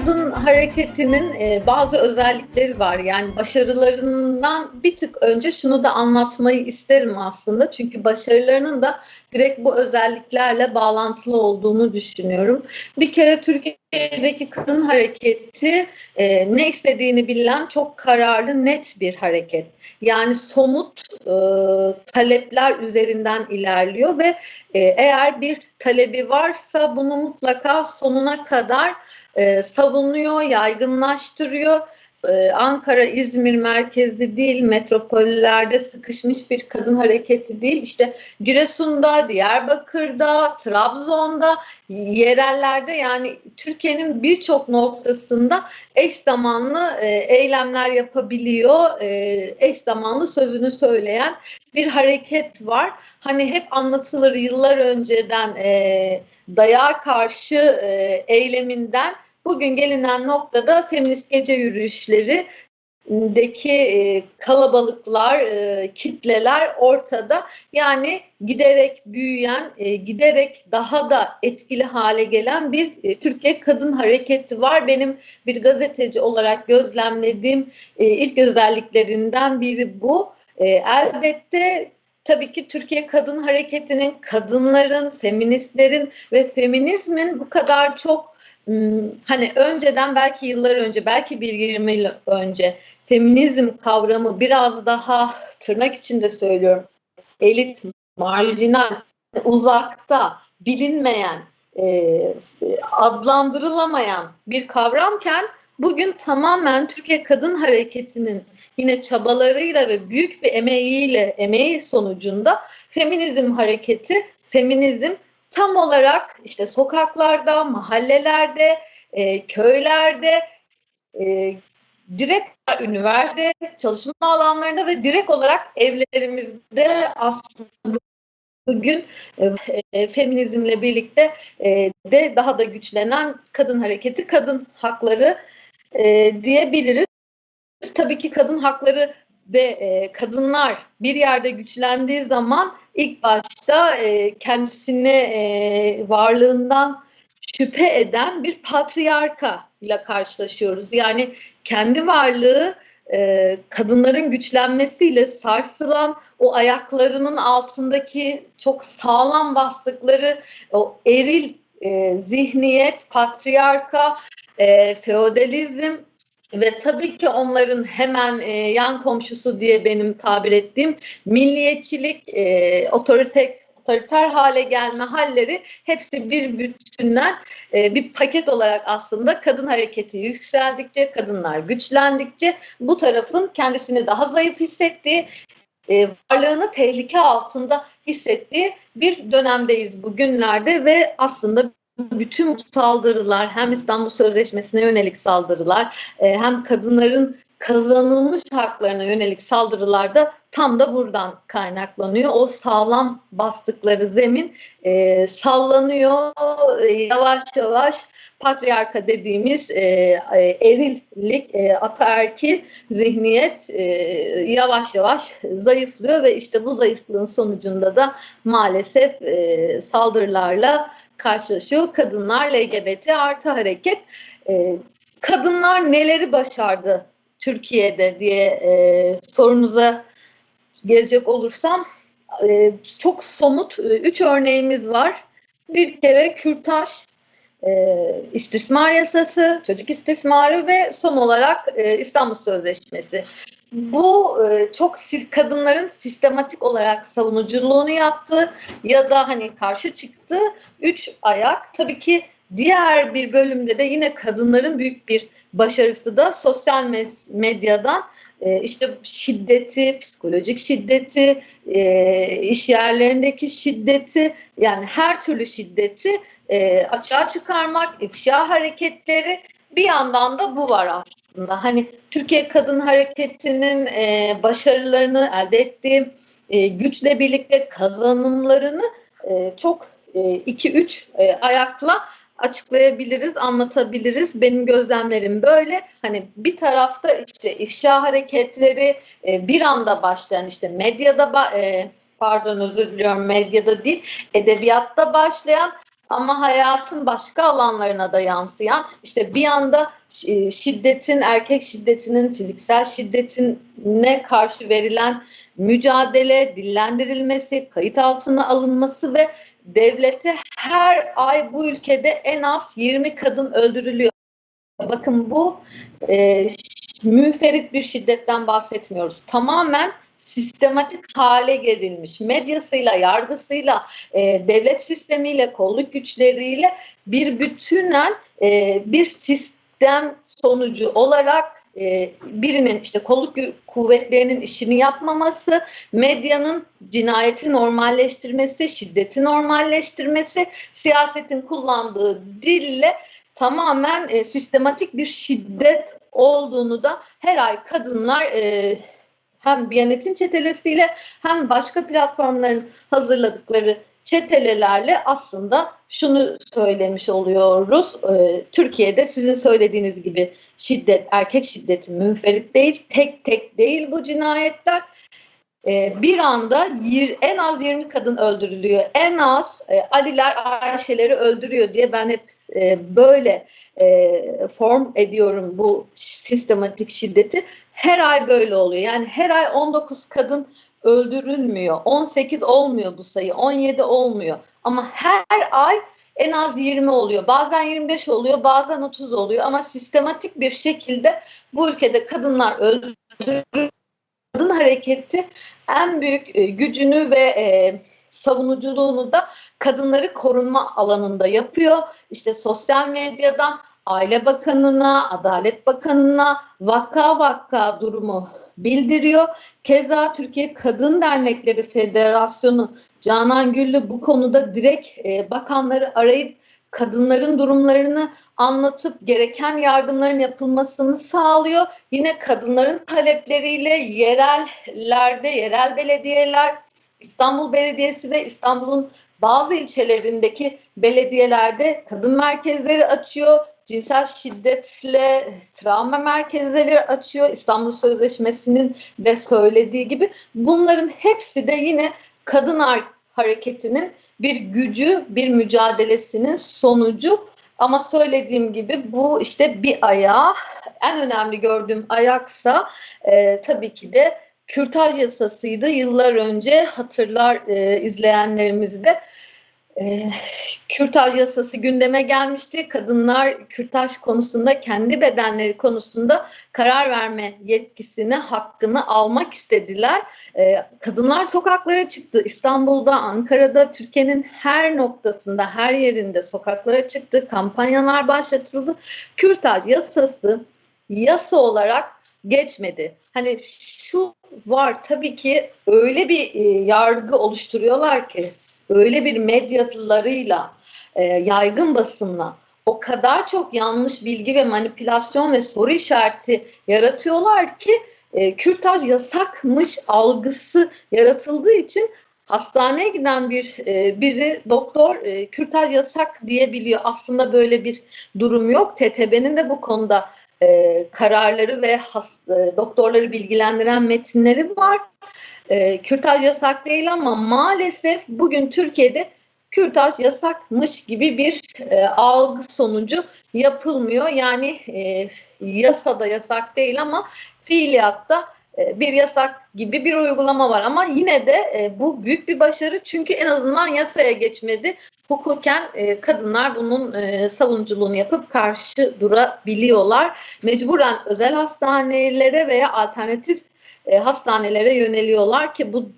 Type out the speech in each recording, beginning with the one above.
Kadın Hareketi'nin e, bazı özellikleri var. Yani başarılarından bir tık önce şunu da anlatmayı isterim aslında. Çünkü başarılarının da direkt bu özelliklerle bağlantılı olduğunu düşünüyorum. Bir kere Türkiye'deki kadın hareketi e, ne istediğini bilen çok kararlı, net bir hareket. Yani somut e, talepler üzerinden ilerliyor ve e, eğer bir talebi varsa bunu mutlaka sonuna kadar e, savunuyor, yaygınlaştırıyor. E, Ankara, İzmir merkezli değil, metropollerde sıkışmış bir kadın hareketi değil. İşte Giresun'da, Diyarbakır'da, Trabzon'da, yerellerde yani Türkiye'nin birçok noktasında eş zamanlı e, eylemler yapabiliyor, e, eş zamanlı sözünü söyleyen bir hareket var. Hani hep anlatılır yıllar önceden e, dayağa karşı e, eyleminden bugün gelinen noktada feminist gece yürüyüşleri deki e, kalabalıklar, e, kitleler ortada. Yani giderek büyüyen, e, giderek daha da etkili hale gelen bir Türkiye kadın hareketi var. Benim bir gazeteci olarak gözlemlediğim ilk özelliklerinden biri bu. Elbette tabii ki Türkiye Kadın Hareketi'nin, kadınların, feministlerin ve feminizmin bu kadar çok hani önceden belki yıllar önce, belki bir 20 yıl önce feminizm kavramı biraz daha tırnak içinde söylüyorum elit, marjinal, uzakta, bilinmeyen, adlandırılamayan bir kavramken bugün tamamen Türkiye Kadın Hareketi'nin yine çabalarıyla ve büyük bir emeğiyle, emeği sonucunda feminizm hareketi, feminizm tam olarak işte sokaklarda, mahallelerde, e, köylerde, e, direkt üniversite çalışma alanlarında ve direkt olarak evlerimizde aslında bugün e, e, feminizmle birlikte e, de daha da güçlenen kadın hareketi, kadın hakları e, diyebiliriz. Tabii ki kadın hakları ve e, kadınlar bir yerde güçlendiği zaman ilk başta e, kendisine e, varlığından şüphe eden bir patriarka ile karşılaşıyoruz. Yani kendi varlığı e, kadınların güçlenmesiyle sarsılan o ayaklarının altındaki çok sağlam bastıkları o eril e, zihniyet, patriarka, e, feodalizm ve tabii ki onların hemen e, yan komşusu diye benim tabir ettiğim milliyetçilik, e, otorite otoriter hale gelme halleri hepsi bir bütünden e, bir paket olarak aslında kadın hareketi yükseldikçe, kadınlar güçlendikçe bu tarafın kendisini daha zayıf hissettiği, e, varlığını tehlike altında hissettiği bir dönemdeyiz bugünlerde ve aslında bütün saldırılar hem İstanbul Sözleşmesi'ne yönelik saldırılar e, hem kadınların kazanılmış haklarına yönelik saldırılarda tam da buradan kaynaklanıyor. O sağlam bastıkları zemin e, sallanıyor e, yavaş yavaş patriarka dediğimiz e, e, erillik, e, ataerki zihniyet e, yavaş yavaş zayıflıyor ve işte bu zayıflığın sonucunda da maalesef e, saldırılarla karşılaşıyor. Kadınlar LGBT artı hareket. E, kadınlar neleri başardı Türkiye'de diye e, sorunuza gelecek olursam e, çok somut e, üç örneğimiz var. Bir kere kürtaj, e, istismar yasası, çocuk istismarı ve son olarak e, İstanbul Sözleşmesi. Bu e, çok kadınların sistematik olarak savunuculuğunu yaptı ya da hani karşı çıktı üç ayak. Tabii ki diğer bir bölümde de yine kadınların büyük bir başarısı da sosyal medyadan e, işte şiddeti, psikolojik şiddeti, e, iş yerlerindeki şiddeti yani her türlü şiddeti açığa çıkarmak, ifşa hareketleri bir yandan da bu var aslında. Hani Türkiye Kadın Hareketi'nin e, başarılarını elde ettiği e, güçle birlikte kazanımlarını e, çok e, iki üç e, ayakla açıklayabiliriz, anlatabiliriz. Benim gözlemlerim böyle. Hani bir tarafta işte ifşa hareketleri e, bir anda başlayan işte medyada e, pardon özür diliyorum medyada değil edebiyatta başlayan ama hayatın başka alanlarına da yansıyan işte bir anda e, şiddetin erkek şiddetinin fiziksel şiddetine karşı verilen mücadele, dillendirilmesi, kayıt altına alınması ve devlete her ay bu ülkede en az 20 kadın öldürülüyor. Bakın bu e, müferit bir şiddetten bahsetmiyoruz. Tamamen sistematik hale gerilmiş medyasıyla, yargısıyla, e, devlet sistemiyle, kolluk güçleriyle bir bütünen e, bir sistem sonucu olarak e, birinin işte kolluk kuvvetlerinin işini yapmaması, medyanın cinayeti normalleştirmesi, şiddeti normalleştirmesi, siyasetin kullandığı dille tamamen e, sistematik bir şiddet olduğunu da her ay kadınlar e, hem Biyanet'in çetelesiyle hem başka platformların hazırladıkları çetelelerle aslında şunu söylemiş oluyoruz. Ee, Türkiye'de sizin söylediğiniz gibi şiddet, erkek şiddeti münferit değil, tek tek değil bu cinayetler. Ee, bir anda yir, en az 20 kadın öldürülüyor. En az e, Aliler Ayşeleri öldürüyor diye ben hep e, böyle e, form ediyorum bu sistematik şiddeti. Her ay böyle oluyor. Yani her ay 19 kadın öldürülmüyor. 18 olmuyor bu sayı, 17 olmuyor. Ama her ay en az 20 oluyor. Bazen 25 oluyor, bazen 30 oluyor ama sistematik bir şekilde bu ülkede kadınlar öldürülüyor. Kadın hareketi en büyük e, gücünü ve e, savunuculuğunu da kadınları korunma alanında yapıyor. İşte sosyal medyadan Aile Bakanı'na, Adalet Bakanı'na vaka vaka durumu bildiriyor. Keza Türkiye Kadın Dernekleri Federasyonu Canan Güllü bu konuda direkt e, bakanları arayıp kadınların durumlarını anlatıp gereken yardımların yapılmasını sağlıyor. Yine kadınların talepleriyle yerellerde, yerel belediyeler, İstanbul Belediyesi ve İstanbul'un bazı ilçelerindeki belediyelerde kadın merkezleri açıyor cinsel şiddetle travma merkezleri açıyor. İstanbul Sözleşmesi'nin de söylediği gibi bunların hepsi de yine kadın hareketinin bir gücü, bir mücadelesinin sonucu. Ama söylediğim gibi bu işte bir ayağı, en önemli gördüğüm ayaksa e, tabii ki de kürtaj yasasıydı. Yıllar önce hatırlar e, izleyenlerimiz de kürtaj yasası gündeme gelmişti. Kadınlar kürtaj konusunda kendi bedenleri konusunda karar verme yetkisini, hakkını almak istediler. E, kadınlar sokaklara çıktı. İstanbul'da, Ankara'da, Türkiye'nin her noktasında, her yerinde sokaklara çıktı. Kampanyalar başlatıldı. Kürtaj yasası yasa olarak geçmedi. Hani şu var tabii ki öyle bir e, yargı oluşturuyorlar ki öyle bir medyalarıyla e, yaygın basınla o kadar çok yanlış bilgi ve manipülasyon ve soru işareti yaratıyorlar ki e, kürtaj yasakmış algısı yaratıldığı için hastaneye giden bir e, biri doktor e, kürtaj yasak diyebiliyor. Aslında böyle bir durum yok. TTB'nin de bu konuda e, kararları ve has, e, doktorları bilgilendiren metinleri var. E, kürtaj yasak değil ama maalesef bugün Türkiye'de kürtaj yasakmış gibi bir e, algı sonucu yapılmıyor. Yani e, yasada yasak değil ama fiiliyatta e, bir yasak gibi bir uygulama var ama yine de e, bu büyük bir başarı çünkü en azından yasaya geçmedi. Hukuken e, kadınlar bunun e, savunuculuğunu yapıp karşı durabiliyorlar. Mecburen özel hastanelere veya alternatif e, hastanelere yöneliyorlar ki bu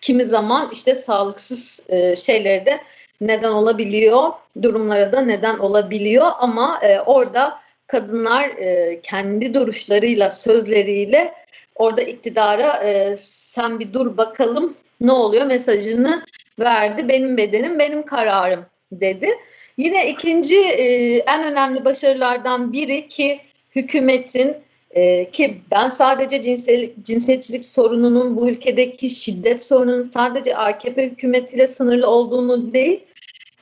kimi zaman işte sağlıksız e, şeylere de neden olabiliyor, durumlara da neden olabiliyor ama e, orada kadınlar e, kendi duruşlarıyla, sözleriyle orada iktidara e, sen bir dur bakalım ne oluyor mesajını verdi. Benim bedenim, benim kararım dedi. Yine ikinci e, en önemli başarılardan biri ki hükümetin ee, ki ben sadece cinsel, cinsiyetçilik sorununun bu ülkedeki şiddet sorununun sadece AKP hükümetiyle sınırlı olduğunu değil,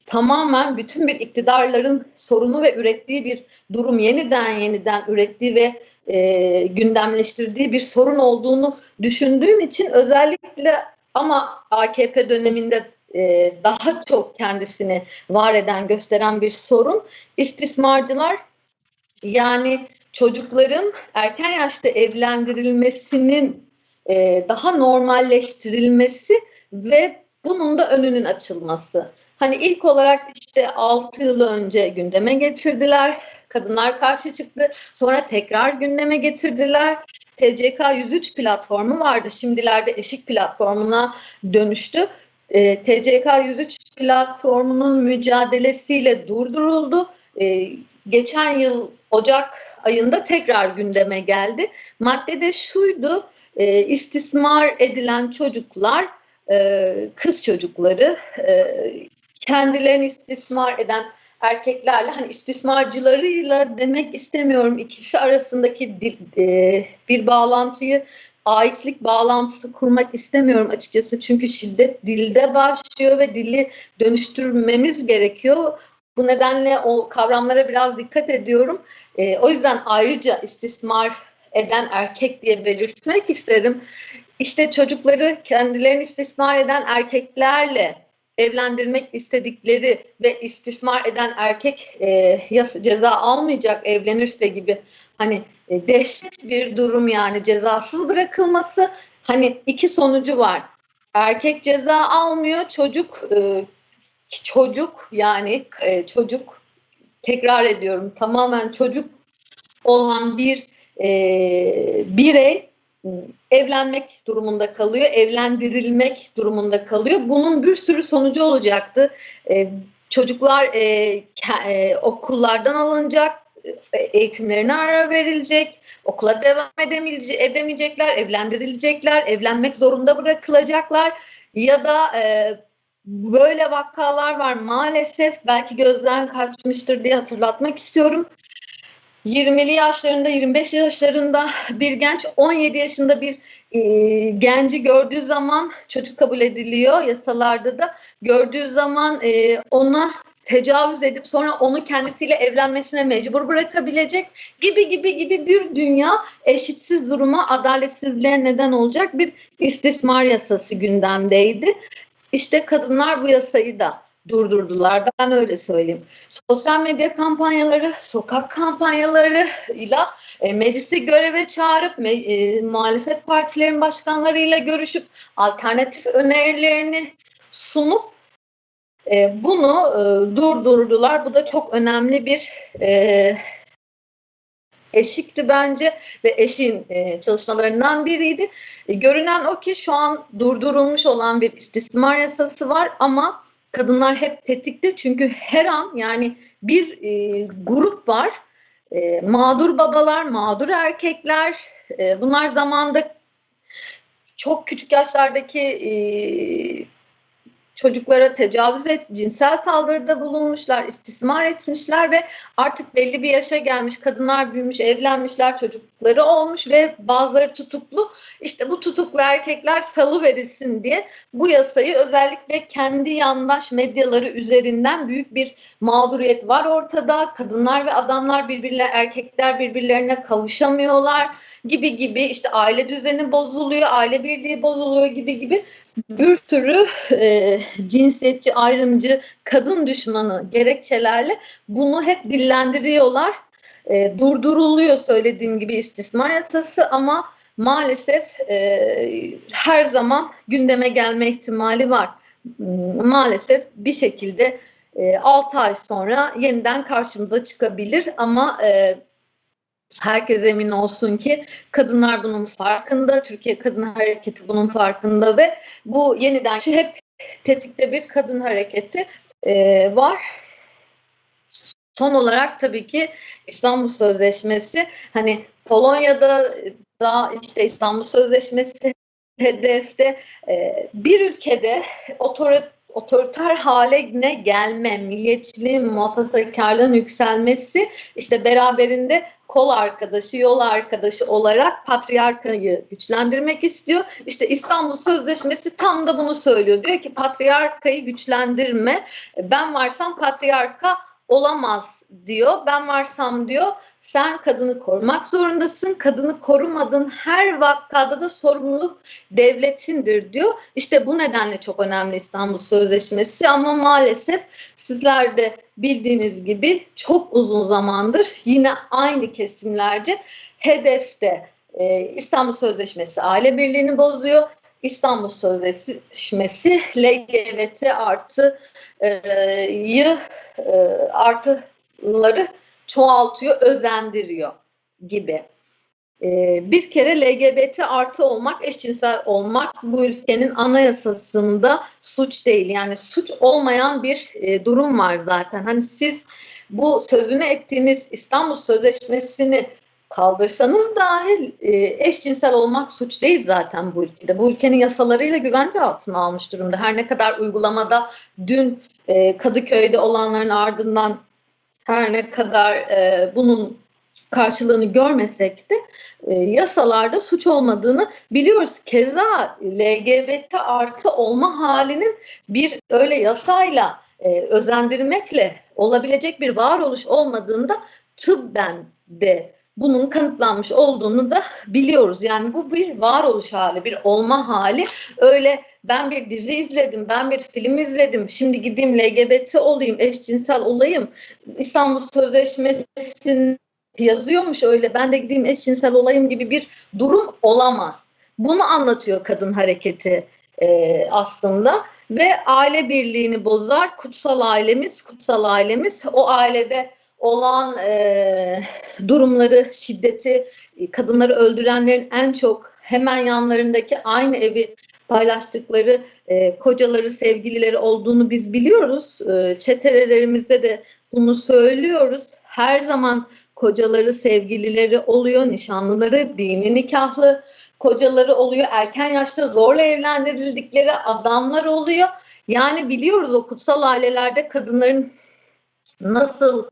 tamamen bütün bir iktidarların sorunu ve ürettiği bir durum yeniden yeniden ürettiği ve e, gündemleştirdiği bir sorun olduğunu düşündüğüm için özellikle ama AKP döneminde e, daha çok kendisini var eden, gösteren bir sorun. İstismarcılar yani çocukların erken yaşta evlendirilmesinin e, daha normalleştirilmesi ve bunun da önünün açılması. Hani ilk olarak işte 6 yıl önce gündeme getirdiler. Kadınlar karşı çıktı. Sonra tekrar gündeme getirdiler. TCK 103 platformu vardı. Şimdilerde eşik platformuna dönüştü. E, TCK 103 platformunun mücadelesiyle durduruldu. E, geçen yıl Ocak ayında tekrar gündeme geldi. Maddede şuydu, e, istismar edilen çocuklar, e, kız çocukları, e, kendilerini istismar eden erkeklerle hani istismarcılarıyla demek istemiyorum ikisi arasındaki e, bir bağlantıyı aitlik bağlantısı kurmak istemiyorum açıkçası çünkü şiddet dilde başlıyor ve dili dönüştürmemiz gerekiyor. Bu nedenle o kavramlara biraz dikkat ediyorum. E, o yüzden ayrıca istismar eden erkek diye belirtmek isterim. İşte çocukları kendilerini istismar eden erkeklerle evlendirmek istedikleri ve istismar eden erkek e, ceza almayacak evlenirse gibi hani e, dehşet bir durum yani cezasız bırakılması hani iki sonucu var. Erkek ceza almıyor çocuk e, çocuk yani e, çocuk tekrar ediyorum tamamen çocuk olan bir e, birey evlenmek durumunda kalıyor, evlendirilmek durumunda kalıyor. Bunun bir sürü sonucu olacaktı. E, çocuklar e, e, okullardan alınacak, e, eğitimlerine ara verilecek, okula devam edemeyecekler, evlendirilecekler, evlenmek zorunda bırakılacaklar ya da e, böyle vakalar var maalesef belki gözden kaçmıştır diye hatırlatmak istiyorum. 20'li yaşlarında 25 yaşlarında bir genç 17 yaşında bir e, genci gördüğü zaman çocuk kabul ediliyor yasalarda da gördüğü zaman e, ona tecavüz edip sonra onu kendisiyle evlenmesine mecbur bırakabilecek gibi gibi gibi bir dünya eşitsiz duruma adaletsizliğe neden olacak bir istismar yasası gündemdeydi. İşte kadınlar bu yasayı da durdurdular. Ben öyle söyleyeyim. Sosyal medya kampanyaları, sokak kampanyalarıyla e, meclisi göreve çağırıp me, e, muhalefet partilerin başkanlarıyla görüşüp alternatif önerilerini sunup e, bunu e, durdurdular. Bu da çok önemli bir e, eşikti bence ve eşin e, çalışmalarından biriydi. E, görünen o ki şu an durdurulmuş olan bir istismar yasası var ama kadınlar hep tetikte çünkü her an yani bir e, grup var. E, mağdur babalar, mağdur erkekler. E, bunlar zamanda çok küçük yaşlardaki e, çocuklara tecavüz et, cinsel saldırıda bulunmuşlar, istismar etmişler ve artık belli bir yaşa gelmiş kadınlar büyümüş, evlenmişler, çocukları olmuş ve bazıları tutuklu. İşte bu tutuklu erkekler salı verilsin diye bu yasayı özellikle kendi yandaş medyaları üzerinden büyük bir mağduriyet var ortada. Kadınlar ve adamlar birbirler, erkekler birbirlerine kavuşamıyorlar gibi gibi işte aile düzeni bozuluyor, aile birliği bozuluyor gibi gibi bir sürü e, cinsiyetçi, ayrımcı, kadın düşmanı gerekçelerle bunu hep dillendiriyorlar. E, durduruluyor söylediğim gibi istismar yasası ama maalesef e, her zaman gündeme gelme ihtimali var. Maalesef bir şekilde e, 6 ay sonra yeniden karşımıza çıkabilir ama e, herkes emin olsun ki kadınlar bunun farkında, Türkiye Kadın Hareketi bunun farkında ve bu yeniden hep tetikte bir kadın hareketi e, var. Son olarak tabii ki İstanbul Sözleşmesi hani Polonya'da da işte İstanbul Sözleşmesi hedefte e, bir ülkede otorit otoriter hale ne gelme, milliyetçiliğin, muhafazakarlığın yükselmesi işte beraberinde kol arkadaşı, yol arkadaşı olarak patriarkayı güçlendirmek istiyor. İşte İstanbul Sözleşmesi tam da bunu söylüyor. Diyor ki patriarkayı güçlendirme. Ben varsam patriarka olamaz diyor. Ben varsam diyor sen kadını korumak zorundasın. Kadını korumadığın her vakada da sorumluluk devletindir diyor. İşte bu nedenle çok önemli İstanbul Sözleşmesi ama maalesef sizler de bildiğiniz gibi çok uzun zamandır yine aynı kesimlerce hedefte e, İstanbul Sözleşmesi aile birliğini bozuyor. İstanbul Sözleşmesi LGBT artı e, yı, e, artıları çoğaltıyor, özendiriyor gibi. Ee, bir kere LGBT artı olmak, eşcinsel olmak bu ülkenin anayasasında suç değil. Yani suç olmayan bir e, durum var zaten. Hani siz bu sözünü ettiğiniz İstanbul Sözleşmesi'ni kaldırsanız dahi e, eşcinsel olmak suç değil zaten bu ülkede. Bu ülkenin yasalarıyla güvence altına almış durumda. Her ne kadar uygulamada dün e, Kadıköy'de olanların ardından her ne kadar e, bunun karşılığını görmesek de e, yasalarda suç olmadığını biliyoruz. Keza LGBT artı olma halinin bir öyle yasayla e, özendirmekle olabilecek bir varoluş olmadığında tıbben de bunun kanıtlanmış olduğunu da biliyoruz. Yani bu bir varoluş hali, bir olma hali. Öyle ben bir dizi izledim, ben bir film izledim, şimdi gideyim LGBT olayım, eşcinsel olayım. İstanbul Sözleşmesi'nin yazıyormuş öyle ben de gideyim eşcinsel olayım gibi bir durum olamaz. Bunu anlatıyor kadın hareketi e, aslında ve aile birliğini bozar. Kutsal ailemiz, kutsal ailemiz o ailede olan e, durumları, şiddeti, kadınları öldürenlerin en çok hemen yanlarındaki aynı evi paylaştıkları e, kocaları, sevgilileri olduğunu biz biliyoruz. E, çetelelerimizde de bunu söylüyoruz. Her zaman kocaları, sevgilileri oluyor, nişanlıları, dini nikahlı kocaları oluyor. Erken yaşta zorla evlendirildikleri adamlar oluyor. Yani biliyoruz o kutsal ailelerde kadınların nasıl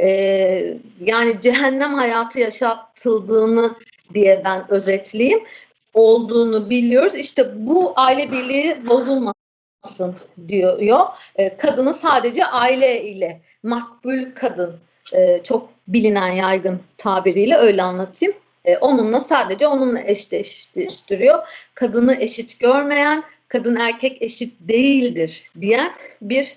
e, yani cehennem hayatı yaşatıldığını diye ben özetleyeyim olduğunu biliyoruz. İşte bu aile birliği bozulmasın diyor. E, kadını sadece aile ile makbul kadın e, çok bilinen yaygın tabiriyle öyle anlatayım. E, onunla sadece onunla eşleştiriyor. Kadını eşit görmeyen, kadın erkek eşit değildir diyen bir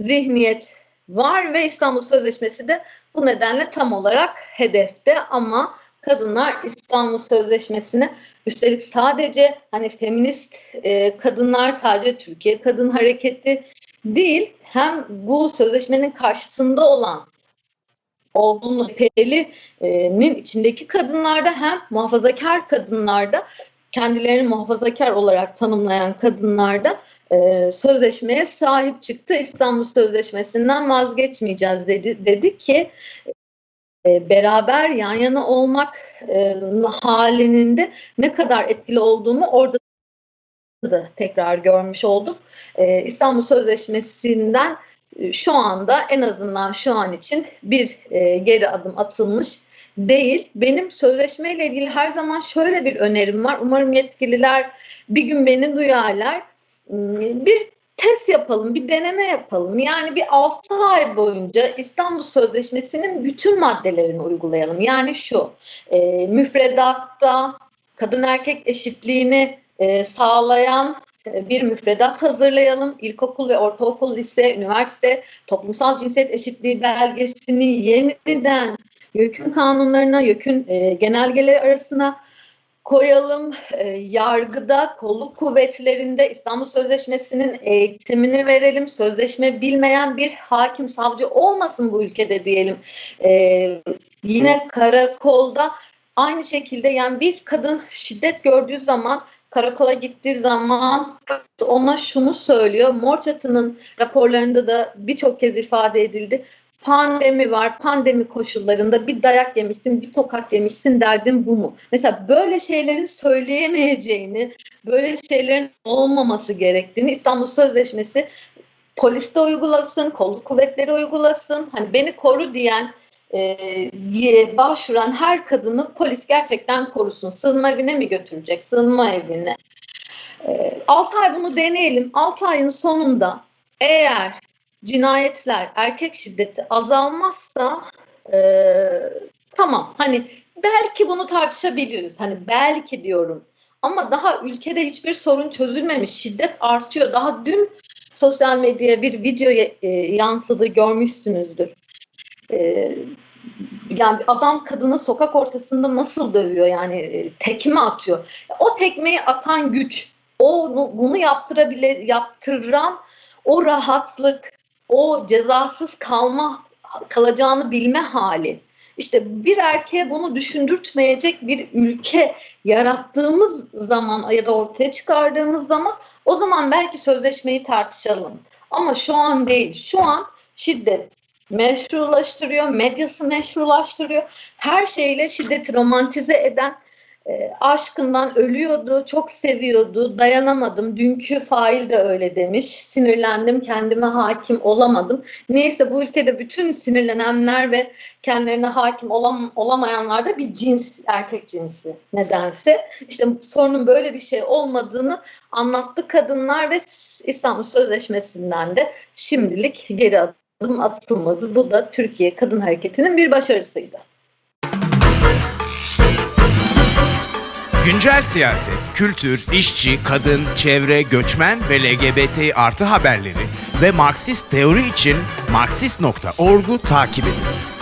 zihniyet var ve İstanbul Sözleşmesi de bu nedenle tam olarak hedefte. Ama kadınlar İstanbul Sözleşmesi'ne üstelik sadece hani feminist e, kadınlar sadece Türkiye Kadın Hareketi değil hem bu sözleşmenin karşısında olan olduğunu PL'nin içindeki kadınlarda hem muhafazakar kadınlarda kendilerini muhafazakar olarak tanımlayan kadınlarda e, sözleşmeye sahip çıktı. İstanbul Sözleşmesi'nden vazgeçmeyeceğiz dedi. Dedi ki e, beraber yan yana olmak e, halinin de ne kadar etkili olduğunu orada da tekrar görmüş olduk. E, İstanbul Sözleşmesi'nden e, şu anda en azından şu an için bir e, geri adım atılmış değil. Benim sözleşmeyle ilgili her zaman şöyle bir önerim var. Umarım yetkililer bir gün beni duyarlar. Bir test yapalım, bir deneme yapalım. Yani bir 6 ay boyunca İstanbul Sözleşmesi'nin bütün maddelerini uygulayalım. Yani şu, e, müfredatta kadın erkek eşitliğini e, sağlayan e, bir müfredat hazırlayalım. İlkokul ve ortaokul, lise, üniversite toplumsal cinsiyet eşitliği belgesini yeniden YÖK'ün kanunlarına, YÖK'ün e, genelgeleri arasına koyalım. E, yargıda, kolluk kuvvetlerinde İstanbul Sözleşmesi'nin eğitimini verelim. Sözleşme bilmeyen bir hakim, savcı olmasın bu ülkede diyelim. E, yine karakolda aynı şekilde yani bir kadın şiddet gördüğü zaman karakola gittiği zaman ona şunu söylüyor. Mor Çatı'nın raporlarında da birçok kez ifade edildi pandemi var, pandemi koşullarında bir dayak yemişsin, bir tokat yemişsin derdin bu mu? Mesela böyle şeylerin söyleyemeyeceğini, böyle şeylerin olmaması gerektiğini İstanbul Sözleşmesi polis de uygulasın, kolluk kuvvetleri uygulasın. Hani beni koru diyen e, başvuran her kadını polis gerçekten korusun. Sığınma evine mi götürecek? Sığınma evine. E, 6 ay bunu deneyelim. 6 ayın sonunda eğer cinayetler, erkek şiddeti azalmazsa e, tamam hani belki bunu tartışabiliriz. Hani belki diyorum. Ama daha ülkede hiçbir sorun çözülmemiş. Şiddet artıyor. Daha dün sosyal medyaya bir video e, yansıdı görmüşsünüzdür. E, yani adam kadını sokak ortasında nasıl dövüyor yani e, tekme atıyor. O tekmeyi atan güç, o bunu yaptırabile yaptıran o rahatlık, o cezasız kalma kalacağını bilme hali. İşte bir erkeğe bunu düşündürtmeyecek bir ülke yarattığımız zaman ya da ortaya çıkardığımız zaman o zaman belki sözleşmeyi tartışalım. Ama şu an değil. Şu an şiddet meşrulaştırıyor, medyası meşrulaştırıyor. Her şeyle şiddeti romantize eden e, aşkından ölüyordu, çok seviyordu, dayanamadım. Dünkü fail de öyle demiş. Sinirlendim, kendime hakim olamadım. Neyse bu ülkede bütün sinirlenenler ve kendilerine hakim olam, olamayanlar da bir cins, erkek cinsi nedense. İşte sorunun böyle bir şey olmadığını anlattı kadınlar ve İstanbul Sözleşmesi'nden de şimdilik geri adım atılmadı. Bu da Türkiye Kadın Hareketi'nin bir başarısıydı. Güncel siyaset, kültür, işçi, kadın, çevre, göçmen ve LGBT artı haberleri ve Marksist teori için Marksist.org'u takip edin.